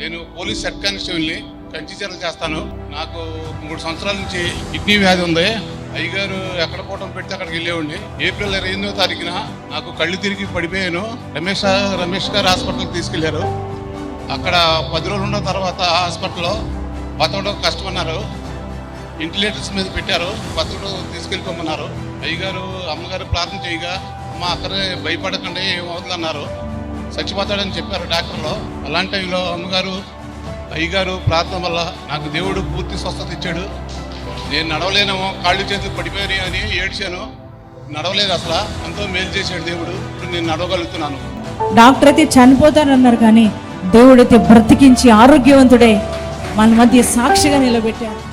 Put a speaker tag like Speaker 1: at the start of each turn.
Speaker 1: నేను police head కానిస్టేబుల్ని కంచిచర్లు చేస్తాను. నాకు మూడు సంవత్సరాల నుంచి కిడ్నీ వ్యాధి ఉంది. అయ్యగారు ఎక్కడ పోవటం పెడితే అక్కడికి వెళ్ళేవండి ఏప్రిల్ ఇరవై ఎనిమిదో తారీఖున నాకు కళ్ళు తిరిగి పడిపోయాను. రమేష్ రమేష్ గారు హాస్పిటల్కి తీసుకెళ్ళారు. అక్కడ పది రోజులు ఉన్న తర్వాత హాస్పిటల్లో బతకడం కష్టమన్నారు. ఇంటిలేటర్స్ మీద పెట్టారు. బతకడం తీసుకెళ్ళిపోమన్నారు. అయ్యగారు అమ్మగారు ప్రార్థన చేయగా అమ్మ అక్కడే భయపడకండి ఏమవుతుందన్నారు చచ్చిపోతాడని చెప్పారు డాక్టర్లు. అలాంటి టైంలో అమ్మగారు అయ్యగారు ప్రార్థన వల్ల నాకు దేవుడు పూర్తి స్వస్థత ఇచ్చాడు. నేను నడవలేనేమో కాళ్ళు చేతులు పడిపోయాయి అని ఏడ్చాను. నడవలేదు అసలు ఎంతో మేలు చేశాడు దేవుడు. ఇప్పుడు నేను నడవగలుగుతున్నాను.
Speaker 2: డాక్టర్ అయితే చనిపోతానన్నారు కానీ దేవుడైతే బ్రతికించి ఆరోగ్యవంతుడే మన మధ్య సాక్షిగా నిలబెట్టారు.